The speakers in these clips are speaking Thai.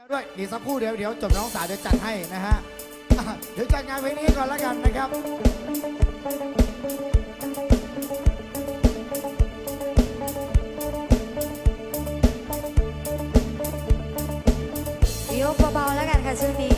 ยวด้วยอีกสักคู่เดียวเดี๋ยวจบน้องสาวจะจัดให้นะฮะเดี๋ยวจัดงานเพลงนี้ก่อนแล้วกันนะครับยกเบาๆแล้วกันค่ะช่วงนี้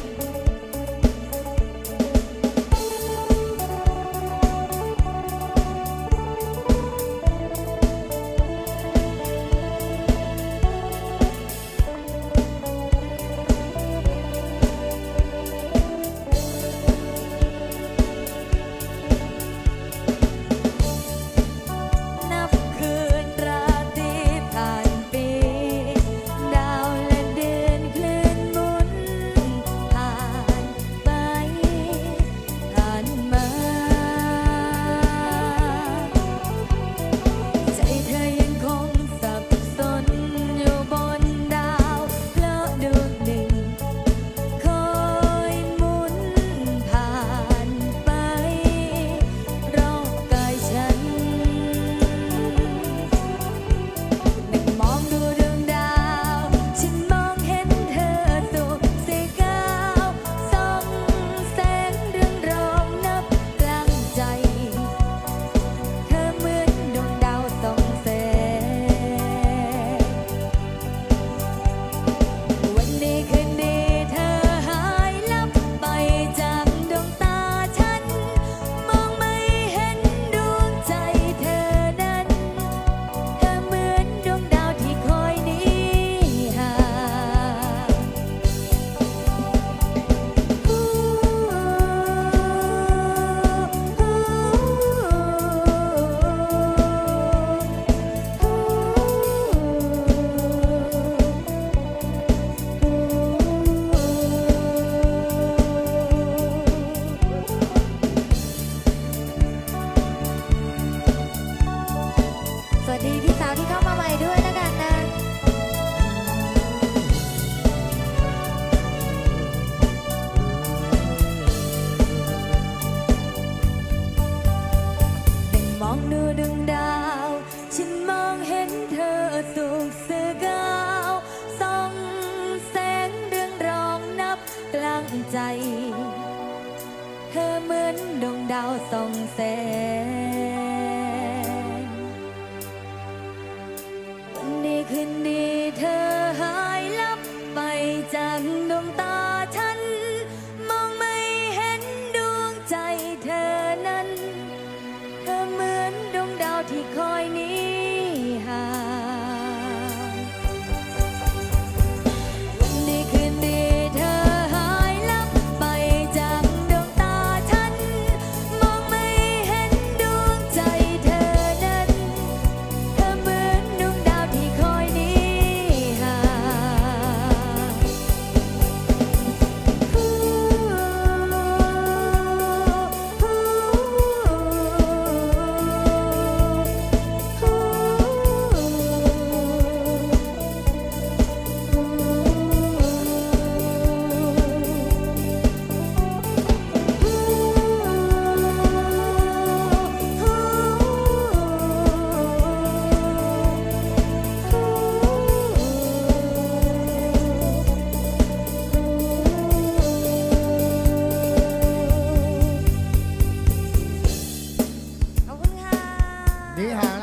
เธอเหมือนดวงดาวส่องแสงวันดีคืนดีเธอหายลับไปจากดวงตา